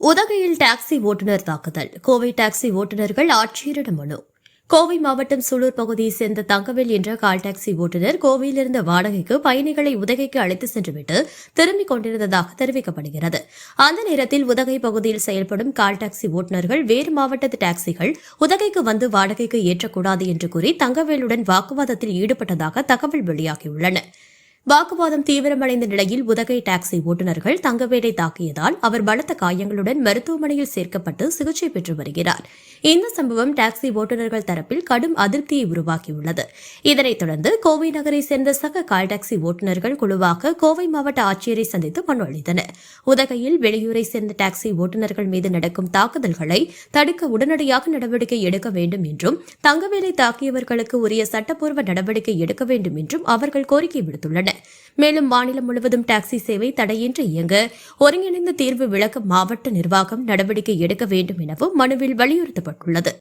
உதகையில் டாக்ஸி ஓட்டுநர் தாக்குதல். கோவை டாக்ஸி ஓட்டுநர்கள் ஆட்சியரிடம் மனு. கோவை மாவட்டம் சூலூர் பகுதியை சேர்ந்த தங்கவேல் என்ற கால் டாக்ஸி ஓட்டுநர் கோவையிலிருந்த வாடகைக்கு பயணிகளை உதகைக்கு அழைத்து சென்றுவிட்டு திரும்பிக் கொண்டிருந்ததாக தெரிவிக்கப்படுகிறது. அந்த நேரத்தில் உதகை பகுதியில் செயல்படும் கால் டாக்ஸி ஓட்டுநர்கள் வேறு மாவட்டத்து டாக்ஸிகள் உதகைக்கு வந்து வாடகைக்கு ஏற்றக்கூடாது என்று கூறி தங்கவேலுடன் வாக்குவாதத்தில் ஈடுபட்டதாக தகவல் வெளியாகியுள்ளன. வாக்குவாதம் தீவிரமடைந்த நிலையில் உதகை டாக்ஸி ஓட்டுநர்கள் தங்கவேலை தாக்கியதால் அவர் பலத்த காயங்களுடன் மருத்துவமனையில் சேர்க்கப்பட்டு சிகிச்சை பெற்று வருகிறார். இந்த சம்பவம் டாக்ஸி ஓட்டுநர்கள் தரப்பில் கடும் அதிருப்தியை உருவாக்கியுள்ளது. இதனைத் தொடர்ந்து கோவை நகரை சேர்ந்த சக கால் டாக்ஸி ஓட்டுநர்கள் குழுவாக கோவை மாவட்ட ஆட்சியரை சந்தித்து மனு அளித்தனர். உதகையில் வெளியூரை சேர்ந்த டாக்ஸி ஓட்டுநர்கள் மீது நடக்கும் தாக்குதல்களை தடுக்க உடனடியாக நடவடிக்கை எடுக்க வேண்டும் என்றும் தங்கவேலை தாக்கியவர்களுக்கு உரிய சட்டப்பூர்வ நடவடிக்கை எடுக்க வேண்டும் என்றும் அவர்கள் கோரிக்கை விடுத்துள்ளனர். மேலும் மாநிலம் முழுவதும் டாக்ஸி சேவை தடையின்றி இயங்க ஒருங்கிணைந்த தீர்வு விளக்க மாவட்ட நிர்வாகம் நடவடிக்கை எடுக்க வேண்டும் எனவும் மனுவில் வலியுறுத்தப்பட்டுள்ளது.